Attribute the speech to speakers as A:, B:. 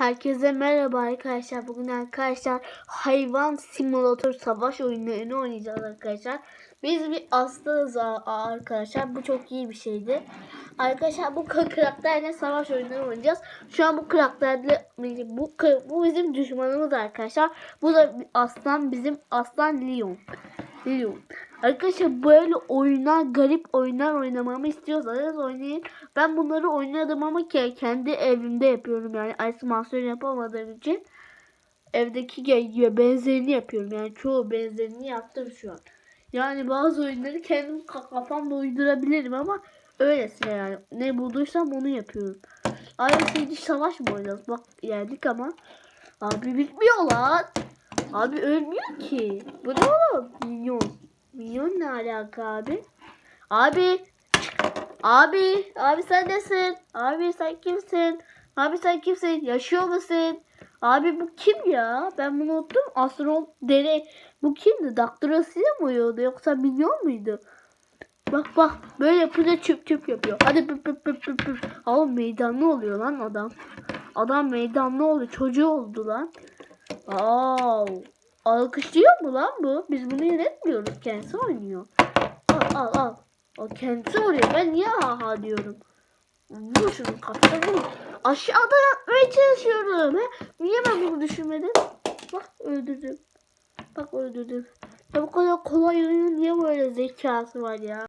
A: Herkese merhaba arkadaşlar. Bugün arkadaşlar hayvan simülatör savaş oyunlarını oynayacağız arkadaşlar. Biz bir aslanız a- arkadaşlar. Bu çok iyi bir şeydi. Arkadaşlar bu ka- karakterle savaş oyunları oynayacağız. Şu an bu karakterle bu bu bizim düşmanımız arkadaşlar. Bu da aslan bizim aslan Leon. Leon. Arkadaşlar böyle oyunlar, garip oyunlar oynamamı istiyorsanız oynayın. Ben bunları oynadım ama ke- kendi evimde yapıyorum yani isolation yapamadığım için evdeki ge- benzerini yapıyorum. Yani çoğu benzerini yaptım şu an. Yani bazı oyunları kendim ka- kafamda uydurabilirim ama öylesine yani. Ne bulduysam onu yapıyorum. Ayrıca savaş mı oynayacağız? Bak geldik ama. Abi bitmiyor lan. Abi ölmüyor ki. Bu ne oğlum? Minyon. Minyon ne alaka abi? Abi. Abi. Abi sen nesin? Abi sen kimsin? Abi sen kimsin? Yaşıyor musun? Abi bu kim ya? Ben bunu unuttum. Astronot dere. Bu kimdi? Daktilosuyla mı uyuyordu yoksa minyon muydu? Bak bak böyle yapınca çöp çöp yapıyor. Hadi püp püp püp püp püp. Ama meydanlı oluyor lan adam. Adam meydanlı oldu. Çocuğu oldu lan. Aa, alkışlıyor mu lan bu? Biz bunu yönetmiyoruz. Kendisi oynuyor. Al al al. O kendisi oraya. Ben niye ha ha diyorum. Vur şunun kafasına vur. Aşağıda yapmaya çalışıyorum. He? Niye ben bunu düşünmedim? Bak öldürdüm. Bak öldürdüm. Ya bu kadar kolay oyunun niye böyle zekası var ya?